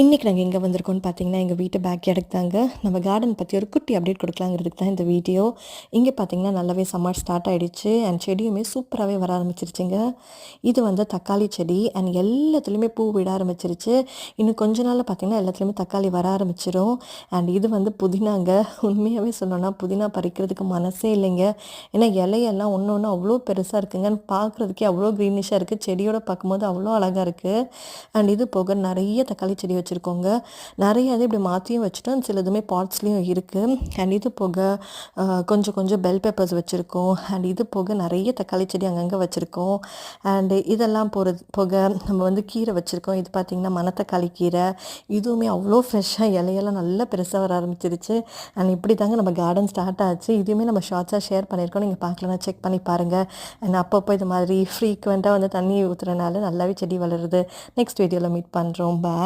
இன்றைக்கி நாங்கள் எங்கே வந்திருக்கோம்னு பார்த்தீங்கன்னா எங்கள் வீட்டு பேக் யார்டுக்கு தாங்க. நம்ம கார்டன் பற்றி ஒரு குட்டி அப்டேட் கொடுக்கலாங்கிறதுக்கு தான் இந்த வீடியோ. இங்கே பார்த்தீங்கன்னா நல்லாவே சம்மர் ஸ்டார்ட் ஆகிடுச்சு அண்ட் செடியுமே சூப்பராகவே வர ஆரம்பிச்சிருச்சுங்க. இது வந்து தக்காளி செடி. அண்ட் எல்லாத்துலேயுமே பூ விட ஆரம்பிச்சிருச்சு. இன்னும் கொஞ்ச நாளில் பார்த்தீங்கன்னா எல்லாத்துலேயுமே தக்காளி வர ஆரம்பிச்சிரும். அண்ட் இது வந்து புதினாங்க. உண்மையாகவே சொல்லணும்னா புதினா பறிக்கிறதுக்கு மனசே இல்லைங்க. ஏன்னா இலையெல்லாம் ஒன்று ஒன்று அவ்வளோ பெருசாக இருக்குங்க. பார்க்குறதுக்கே அவ்வளோ க்ரீனிஷாக இருக்குது செடியோட பார்க்கும்போது அவ்வளோ அழகாக இருக்குது அண்ட் இது போக நிறைய தக்காளி செடி வச்சுருக்கோங்க. நிறைய இது இப்படி மாற்றியும் வச்சுட்டோம் சில இதுவுமே பாட்ஸ்லேயும் இருக்குது அண்ட் இது போக கொஞ்சம் கொஞ்சம் பெல் பேப்பர்ஸ் வச்சுருக்கோம். அண்ட் இது போக நிறைய தக்காளி செடி அங்கங்கே வச்சுருக்கோம். அண்டு இதெல்லாம் போகிறது போக நம்ம வந்து கீரை வச்சுருக்கோம். இது பார்த்திங்கன்னா மணத்தக்காளி கீரை. இதுவுமே அவ்வளோ ஃப்ரெஷ்ஷாக இலையெல்லாம் நல்லா பெருசாக வர ஆரம்பிச்சிருச்சு. அண்ட் இப்படி தாங்க நம்ம கார்டன் ஸ்டார்ட் ஆச்சு. இதுவுமே நம்ம ஷார்ட்ஸாக ஷேர் பண்ணியிருக்கோம். நீங்கள் பார்க்கலன்னா செக் பண்ணி பாருங்கள் அண்ட் அப்பப்போ இது மாதிரி ஃப்ரீக்வெண்ட்டாக வந்து தண்ணி ஊற்றுறனால நல்லாவே செடி வளருது. நெக்ஸ்ட் வீடியோவில் மீட் பண்ணுறோம் பா